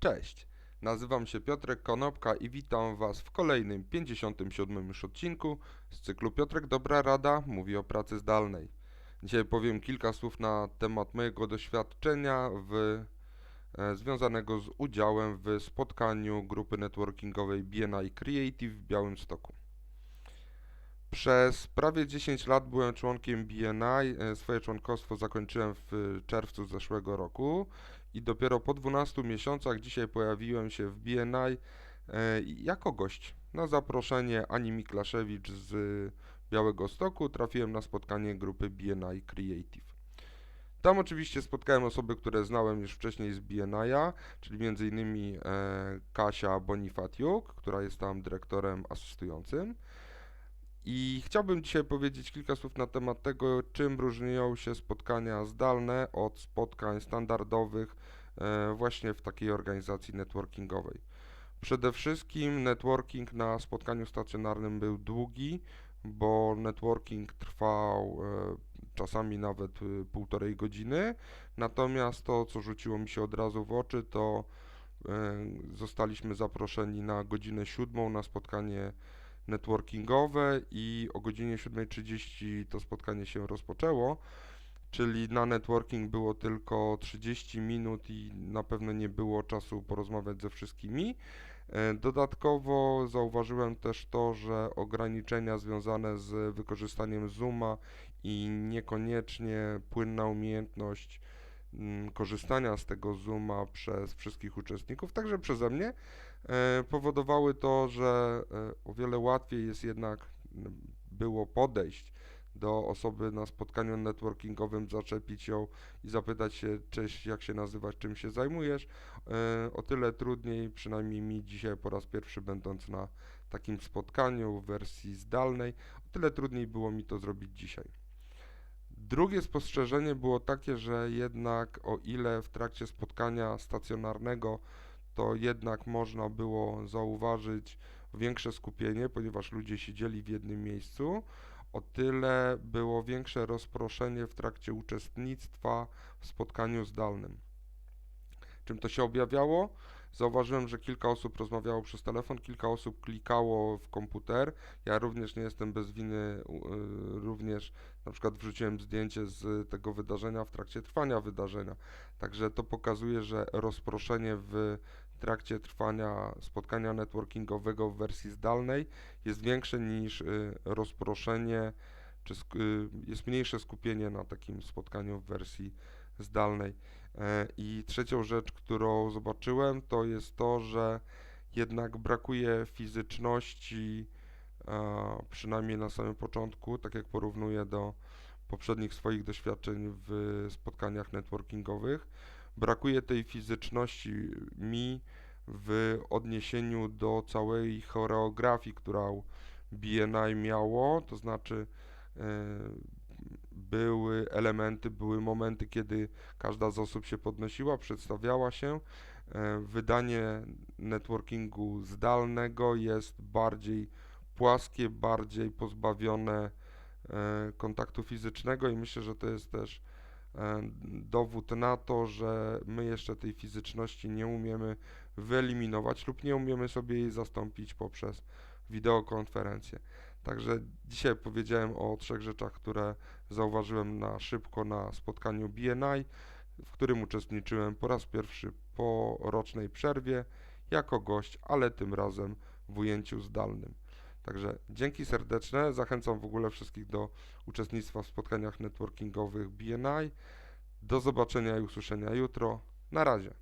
Cześć, nazywam się Piotrek Konopka i witam Was w kolejnym 57 już odcinku z cyklu Piotrek Dobra Rada mówi o pracy zdalnej. Dzisiaj powiem kilka słów na temat mojego doświadczenia w, e, związanego z udziałem w spotkaniu grupy networkingowej BNI Creative w Białymstoku. Przez prawie 10 lat byłem członkiem BNI. e, Swoje członkostwo zakończyłem w czerwcu zeszłego roku i dopiero po 12 miesiącach dzisiaj pojawiłem się w BNI e, jako gość. Na zaproszenie Ani Miklaszewicz z Białego Stoku trafiłem na spotkanie grupy BNI Creative. Tam oczywiście spotkałem osoby, które znałem już wcześniej z BNI-a, czyli m.in. E, Kasia Bonifatiuk, która jest tam dyrektorem asystującym. I chciałbym dzisiaj powiedzieć kilka słów na temat tego, czym różnią się spotkania zdalne od spotkań standardowych e, właśnie w takiej organizacji networkingowej. Przede wszystkim networking na spotkaniu stacjonarnym był długi, bo networking trwał e, czasami nawet e, półtorej godziny. Natomiast to, co rzuciło mi się od razu w oczy, to zostaliśmy zaproszeni na godzinę siódmą na spotkanie networkingowe i o godzinie 7.30 to spotkanie się rozpoczęło, czyli na networking było tylko 30 minut i na pewno nie było czasu porozmawiać ze wszystkimi. E, Dodatkowo zauważyłem też to, że ograniczenia związane z wykorzystaniem Zooma i niekoniecznie płynna umiejętność korzystania z tego Zooma przez wszystkich uczestników, także przeze mnie, e, powodowały to, że e, o wiele łatwiej jest jednak m, było podejść do osoby na spotkaniu networkingowym, zaczepić ją i zapytać się, cześć, jak się nazywasz, czym się zajmujesz. E, O tyle trudniej, przynajmniej mi dzisiaj po raz pierwszy będąc na takim spotkaniu w wersji zdalnej, o tyle trudniej było mi to zrobić dzisiaj. Drugie spostrzeżenie było takie, że jednak o ile w trakcie spotkania stacjonarnego to jednak można było zauważyć większe skupienie, ponieważ ludzie siedzieli w jednym miejscu, o tyle było większe rozproszenie w trakcie uczestnictwa w spotkaniu zdalnym. Czym to się objawiało? Zauważyłem, że kilka osób rozmawiało przez telefon, kilka osób klikało w komputer. Ja również nie jestem bez winy, y, również na przykład wrzuciłem zdjęcie z tego wydarzenia w trakcie trwania wydarzenia. Także to pokazuje, że rozproszenie w trakcie trwania spotkania networkingowego w wersji zdalnej jest większe niż y, rozproszenie, czy y, jest mniejsze skupienie na takim spotkaniu w wersji zdalnej. E, I trzecią rzecz, którą zobaczyłem, to jest to, że jednak brakuje fizyczności, przynajmniej na samym początku, tak jak porównuję do poprzednich swoich doświadczeń w spotkaniach networkingowych. Brakuje tej fizyczności mi w odniesieniu do całej choreografii, którą BNI miało, to znaczy e, były elementy, były momenty, kiedy każda z osób się podnosiła, przedstawiała się. E, Wydanie networkingu zdalnego jest bardziej płaskie, bardziej pozbawione e, kontaktu fizycznego i myślę, że to jest też e, dowód na to, że my jeszcze tej fizyczności nie umiemy wyeliminować lub nie umiemy sobie jej zastąpić poprzez wideokonferencję. Także dzisiaj powiedziałem o trzech rzeczach, które zauważyłem na szybko na spotkaniu BNI, w którym uczestniczyłem po raz pierwszy po rocznej przerwie jako gość, ale tym razem w ujęciu zdalnym. Także dzięki serdeczne. Zachęcam w ogóle wszystkich do uczestnictwa w spotkaniach networkingowych BNI. Do zobaczenia i usłyszenia jutro. Na razie.